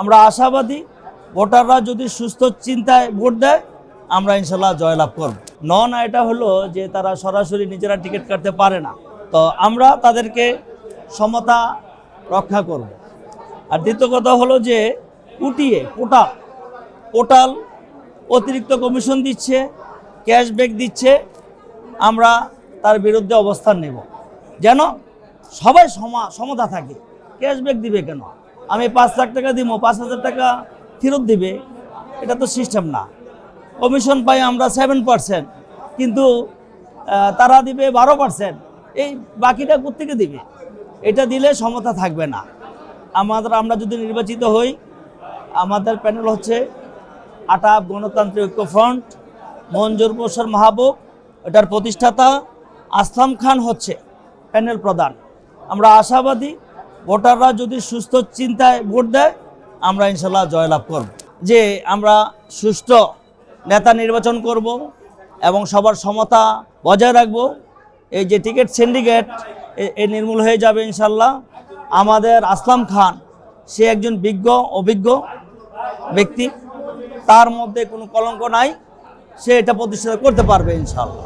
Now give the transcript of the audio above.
আমরা আশাবাদী। ভোটাররা যদি সুস্থ চিন্তায় ভোট দেয়, আমরা ইনশাল্লাহ জয়লাভ করব। নন এটা হলো যে তারা সরাসরি নিজেরা টিকিট কাটতে পারে না। তো আমরা তাদেরকে সমতা রক্ষা করব। আর দ্বিতীয় কথা হলো যে উটিয়ে পোটাল পোর্টাল অতিরিক্ত কমিশন দিচ্ছে, ক্যাশব্যাক দিচ্ছে, আমরা তার বিরুদ্ধে অবস্থান নেব। যেন সবাই সমা, সমতা থাকে। ক্যাশব্যাক দিবে কেন? আমি পাঁচ লাখ টাকা দিব পাঁচ হাজার টাকা ফেরত দিবে, এটা তো সিস্টেম না। কমিশন পাই আমরা সেভেন পার্সেন্ট কিন্তু তারা দিবে বারো পার্সেন্ট এই বাকিটা কোথেকে দিবে? এটা দিলে সমতা থাকবে না। আমাদের, আমরা যদি নির্বাচিত হই, আমাদের প্যানেল হচ্ছে আটাপ গণতান্ত্রিক ঐক্য ফ্রন্ট মঞ্জুর প্রসার মাহবুব, এটার প্রতিষ্ঠাতা, আসলাম খান হচ্ছে প্যানেল প্রধান। আমরা আশাবাদী ভোটাররা যদি সুস্থ চিন্তায় ভোট দেয়, আমরা ইনশাল্লাহ জয়লাভ করব। যে আমরা সুষ্ঠু নেতা নির্বাচন করব এবং সবার সমতা বজায় রাখব, এই যে টিকিট সিন্ডিকেট এ নির্মূল হয়ে যাবে ইনশাল্লাহ। আমাদের আসলাম খান, সে একজন বিজ্ঞ, অভিজ্ঞ ব্যক্তি। তার মধ্যে কোনো কলঙ্ক নাই, সে এটা প্রতিষ্ঠা করতে পারবে ইনশাল্লাহ।